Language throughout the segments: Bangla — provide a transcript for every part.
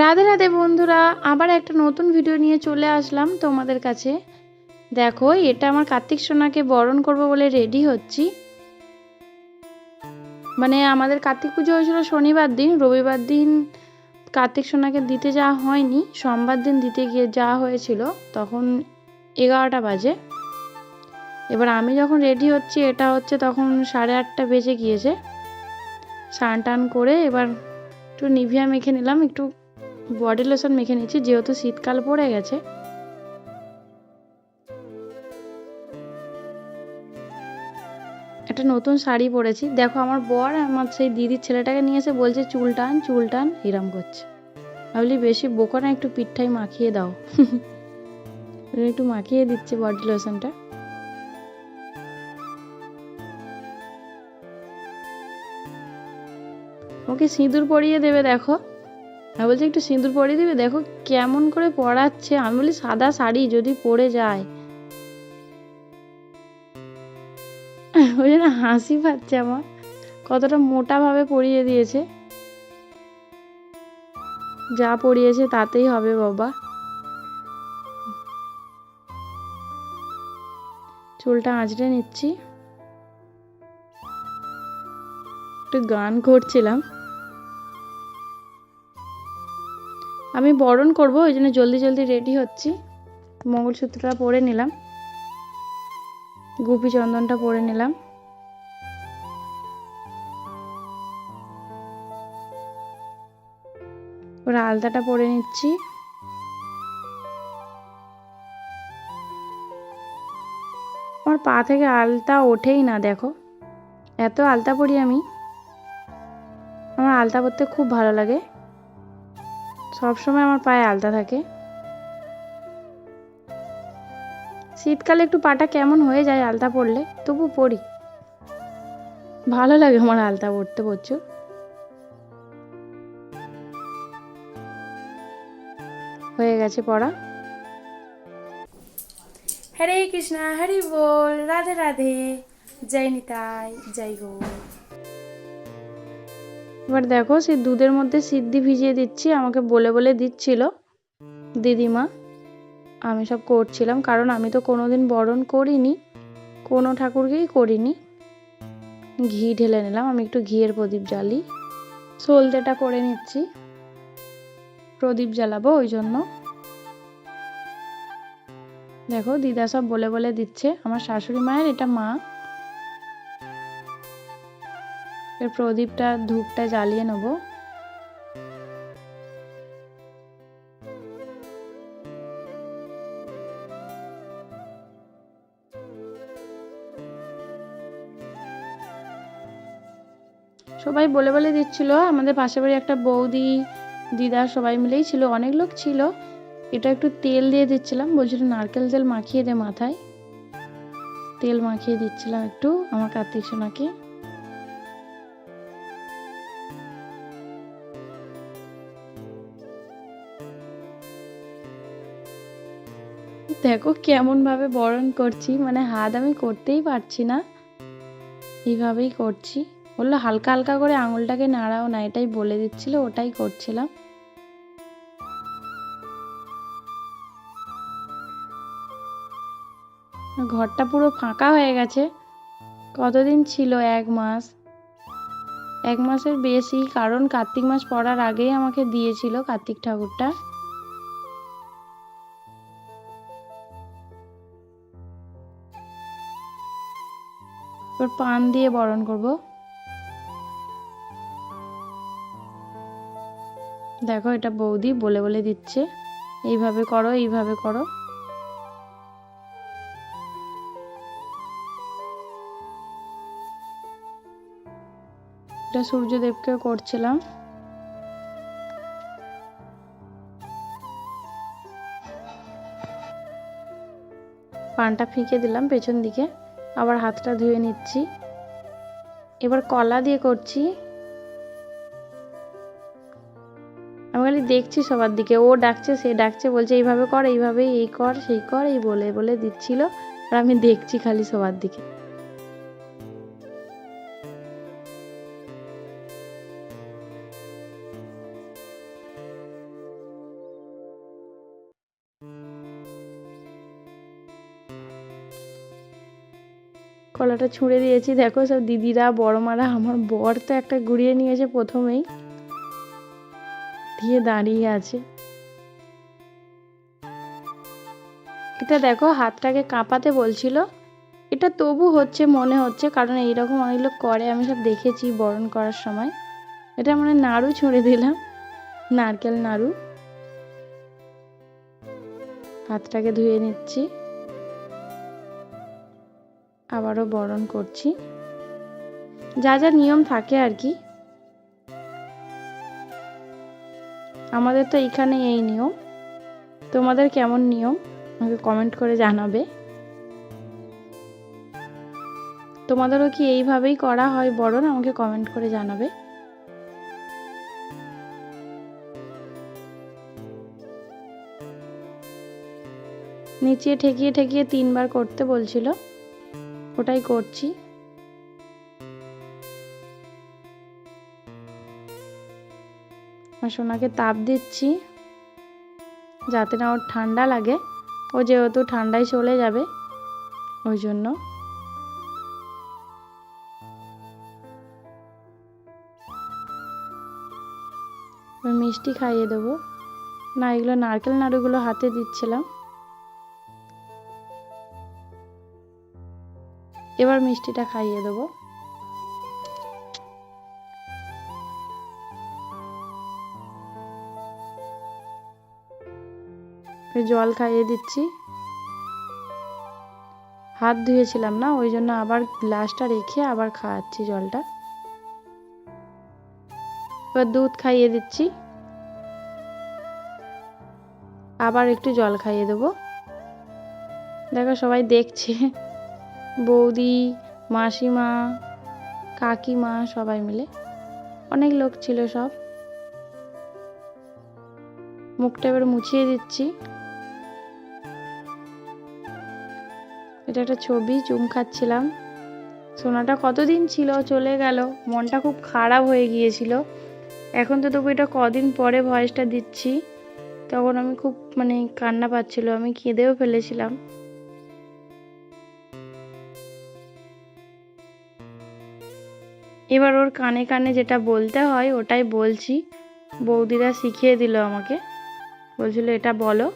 রাধে রাধে বন্ধুরা, আবার একটা নতুন ভিডিও নিয়ে চলে আসলাম তোমাদের কাছে। দেখো, এটা আমার কার্তিক সোনাকে বরণ করব বলে রেডি হচ্ছি। মানে আমাদের কার্তিক পুজো হয়েছিল শনিবার দিন, রবিবার দিন কার্তিক সোনাকে দিতে যাওয়া হয়নি, সোমবার দিন দিতে গিয়ে যাওয়া হয়েছিল, তখন এগারোটা বাজে। এবার আমি যখন রেডি হচ্ছি, এটা হচ্ছে তখন সাড়ে আটটা বেজে গিয়েছে। স্নান টান করে এবার একটু নিভিয়া মেখে নিলাম, একটু বডি লোশন মেখে নিচ্ছি, যেহেতু শীতকাল পড়ে গেছে। একটা নতুন শাড়ি পরেছি। দেখো, আমার বর আমার সেই দিদির ছেলেটাকে নিয়ে এসে বলছে, চুল টান চুল টান, এরম করছে। ভাবলি বেশি বোকো না, একটু পিঠটাই মাখিয়ে দাও। একটু মাখিয়ে দিচ্ছে বডি লোশনটা। ওকে সিঁদুর পরিয়ে দেবে, দেখো। আমি বলছি, একটু সিঁদুর পরিয়ে দিবে? দেখো কেমন করে পরাচ্ছে। আমি বলি, সাদা শাড়ি যদি পরে যায়। ওই জন্য হাসি পাচ্ছে আমার। কতটা মোটাভাবে পরিয়ে দিয়েছে। যা পরিয়েছে তাতেই হবে বাবা। চুলটা আঁচড়ে নিচ্ছি। একটু গান করছিলাম। আমি বরণ করব, ওই জন্য জলদি জলদি রেডি হচ্ছি। মঙ্গলসূত্রটা পরে নিলাম। গুপি চন্দনটা পরে নিলাম। ওরা আলতাটা পরে নিচ্ছি। আমার পা থেকে আলতা ওঠেই না, দেখো। এত আলতা পরি আমি। আমার আলতা পরতে খুব ভালো লাগে। সবসময় আমার পায়ে আলতা থাকে। শীতকালে একটু পাটা কেমন হয়ে যায় আলতা পরলে তবু পরি ভালো লাগে আমার আলতা পরতে প্রচুর। হয়ে গেছে পড়া। হরে কৃষ্ণা, হরি বল, রাধে রাধে। জয় নিতাই, জয় গো এবার দেখো, সেই দুধের মধ্যে সিদ্ধি ভিজিয়ে দিচ্ছি, আমাকে বলে বলে দিচ্ছিল দিদিমা। আমি সব করছিলাম, কারণ আমি তো কোনোদিন বরণ করিনি, কোনো ঠাকুরকেই করিনি। ঘি ঢেলে নিলাম, আমি একটু ঘিয়ের প্রদীপ জ্বালি। সলতেটা করে নিচ্ছি। প্রদীপ জ্বালাবো ওই জন্য। দেখো, দিদা সব বলে বলে দিচ্ছে, আমার শাশুড়ি মায়ের এটা মা। প্রদীপটা, ধূপটা জ্বালিয়ে নেব। সবাই বলে বলে দিচ্ছিল, আমাদের পাশের বাড়ি একটা বৌদি, দিদা সবাই মিলেই ছিল, অনেক লোক ছিল। এটা একটু তেল দিয়ে দিচ্ছিলাম, বলছিল নারকেল তেল মাখিয়ে দে মাথায়। তেল মাখিয়ে দিচ্ছিলাম একটু, আমার কার্তিক সোনাকে। দেখো কেমন ভাবে বরণ করছি মানে হাত আমি করতেই পারছি না। এইভাবেই করছি। বলল হালকা হালকা করে আঙুলটাকে নাড়াও না, এটাই বলে দিচ্ছিল, ওটাই করছিলাম। ঘরটা পুরো ফাঁকা হয়ে গেছে। কতদিন ছিল? এক মাস। এক মাসের বেশি, কারণ কার্তিক মাস পড়ার আগেই আমাকে দিয়েছিল কার্তিক ঠাকুরটা। এবার পান দিয়ে বরণ করব। দেখো, এটা বৌদি বলে বলে দিচ্ছে। এইভাবে করো এইভাবে করো। এটা সূর্যদেবকে করছিলাম। পানটা ফিকে দিলাম পেছন দিকে। আবার হাতটা ধুয়ে নিচ্ছি। এবার কলা দিয়ে করছি। আমি খালি দেখছি সবার দিকে। ও ডাকছে, সে ডাকছে, বলছে, এইভাবে কর এইভাবে এই কর, সেই কর, এই বলে বলে দিচ্ছিল। আর আমি দেখছি খালি সবার দিকে। কলাটা ছুঁড়ে দিয়েছি। দেখো সব দিদিরা বড় মারা আমার বর তো একটা গুড়িয়ে নিয়েছে প্রথমেই। দিয়ে দাঁড়িয়ে আছে। এটা দেখো, হাতটাকে কাঁপাতে বলছিল। এটা তবু হচ্ছে, মনে হচ্ছে, কারণ এইরকম অনেক লোক করে আমি সব দেখেছি বরণ করার সময়। এটা মানে নাড়ু ছুঁড়ে দিলাম, নারকেল নাড়ু। হাতটাকে ধুয়ে নিচ্ছি। আবারও বরণ করছি। যা যা নিয়ম থাকে আর কি। আমাদের তো এখানে এই নিয়ম। তোমাদের কেমন নিয়ম? আমাকে কমেন্ট করে জানাবে। তোমাদেরও কি এইভাবেই করা হয় বরণ? আমাকে কমেন্ট করে জানাবে। নিচে ঠেকিয়ে ঠেকিয়ে তিনবার করতে বলছিল। ওটাই করছি। আর সোনাকে তাপ দিচ্ছি, যাতে না ওর ঠান্ডা লাগে। ও যেহেতু ঠান্ডায় চলে যাবে, ওই জন্য। মিষ্টি খাইয়ে দেবো। না, এগুলো নারকেল নাড়ুগুলো হাতে দিচ্ছিলাম। এবার মিষ্টিটা খাইয়ে দেবো। জল খাইয়ে দিচ্ছি। হাত ধুয়েছিলাম না, ওই জন্য আবার গ্লাসটা রেখে আবার খাওয়াচ্ছি জলটা। এবার দুধ খাইয়ে দিচ্ছি। আবার একটু জল খাইয়ে দেবো। দেখো সবাই দেখছে। বৌদি, মাসিমা, কাকিমা সবাই মিলে অনেক লোক ছিল সব। মুখটা এবার মুছিয়ে দিচ্ছি। এটা একটা ছবি, চুম খাচ্ছিলাম। সোনাটা কতদিন ছিল? চলে গেল। মনটা খুব খারাপ হয়ে গিয়েছিল। এখন তো তবু এটা কদিন পরে ভয়েসটা দিচ্ছি। তখন আমি খুব মানে কান্না পাচ্ছিল। আমি কেঁদেও ফেলেছিলাম। এবার ওর কানে কানে যেটা বলতে হয়, ওটাই বলছি। বৌদিরা শিখিয়ে দিল আমাকে। বলছিল, এটা বলো।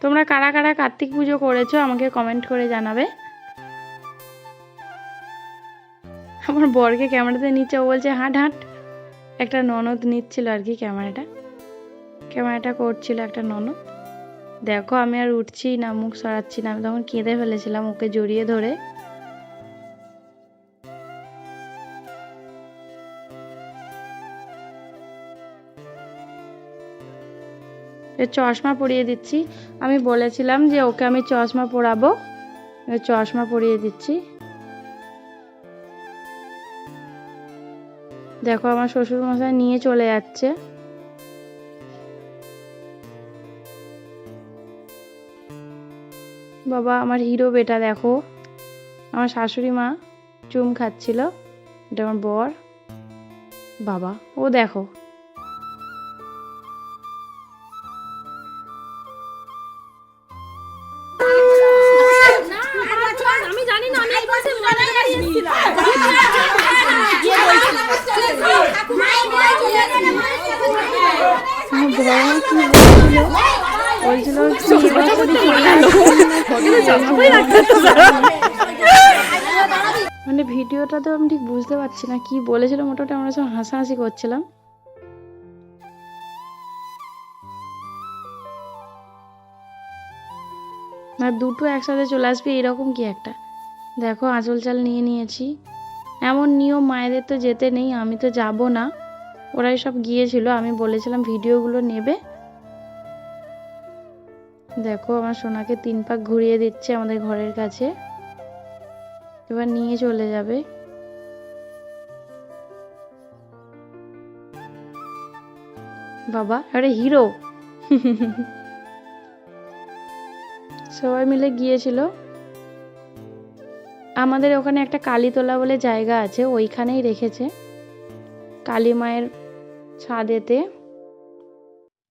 তোমরা কারা কারা কার্তিক পুজো করেছ আমাকে কমেন্ট করে জানাবে। আমার বরকে ক্যামেরাতে নিচ্ছে, ও বলছে, হাঁট হাঁট। একটা ননদ নিচ্ছিল আর কি ক্যামেরাটা ক্যামেরাটা করছিল একটা ননদ। দেখো, আমি আর উঠছি না, মুখ সরাচ্ছি না। আমি তখন কেঁদে ফেলেছিলাম ওকে জড়িয়ে ধরে। চশমা পরিয়ে দিচ্ছি। আমি বলেছিলাম যে ওকে আমি চশমা পরাবো। চশমা পরিয়ে দিচ্ছি। দেখো, আমার শ্বশুর মশাই নিয়ে চলে যাচ্ছে। বাবা আমার হিরো বেটা দেখো। আমার শাশুড়ি মা চুম খাচ্ছিল। এটা আমার বর। বাবা ও দেখো। কি বলছিল? বলছিল। মানে ভিডিওটাতে আমি ঠিক বুঝতে পারছি না কি বলেছিল মোটামুটি আমরা সব হাসাহাসি করছিলাম। আর দুটো একসাথে চলে আসবে এরকম কি একটা? দেখো আঁচল চাল নিয়ে নিয়েছি। এমন নিয়ম মায়েদের তো যেতে নেই আমি তো যাব না। ওরাই সব গিয়েছিল আমি বলেছিলাম ভিডিওগুলো নেবে। দেখো, আমার সোনাকে তিন পাক ঘুরিয়ে দিচ্ছে আমাদের ঘরের কাছে। এবার নিয়ে চলে যাবে। বাবা, আরে হিরো! সবাই মিলে গিয়েছিল। আমাদের ওখানে একটা কালীতলা বলে জায়গা আছে, ওইখানেই রেখেছে। কালী মায়ের ছাদেতে।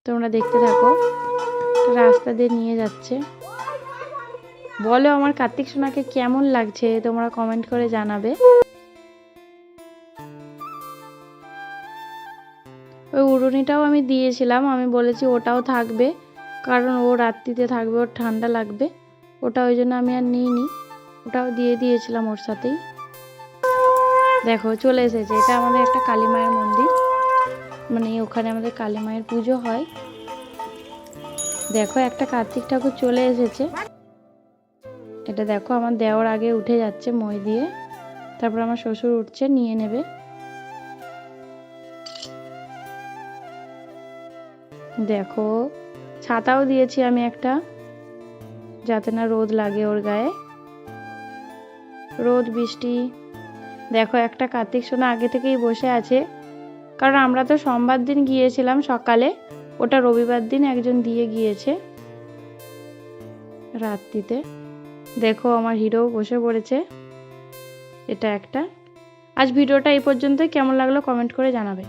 তোমরা দেখতে থাকো। রাস্তা দিয়ে নিয়ে যাচ্ছে। বলো আমার কার্তিক সোনাকে কেমন লাগছে? তোমরা কমেন্ট করে জানাবে। ওই উড়ুনিটাও আমি দিয়েছিলাম, আমি বলেছি ওটাও থাকবে, কারণ ও রাত্রিতে থাকবে, ওর ঠান্ডা লাগবে। ওটা ওই জন্য আমি আর নিইনি, ওটাও দিয়ে দিয়েছিলাম ওর সাথেই। দেখো, চলে এসেছে, এটা আমাদের একটা কালী মায়ের মন্দির। মানে ওখানে আমাদের কালী মায়ের পুজো হয়। দেখো, একটা কার্তিক ঠাকুর চলে এসেছে। এটা দেখো, আমার দেওয়ার আগে উঠে যাচ্ছে মই দিয়ে। তারপর আমার শ্বশুর উঠছে, নিয়ে নেবে। দেখো, ছাতাও দিয়েছি আমি একটা, যাতে না রোদ লাগে ওর গায়ে। রোদ, বৃষ্টি। দেখো, একটা কার্তিক সোনা আগে থেকেই বসে আছে। কারণ আমরা তো সোমবার দিন গিয়েছিলাম সকালে। ওটা রবিবার দিন একজন দিয়ে গিয়েছে রাত্রিতে। দেখো আমার হিরো বসে পড়েছে। এটা একটা। আজ ভিডিওটা এই পর্যন্তই। কেমন লাগল কমেন্ট করে জানাবে।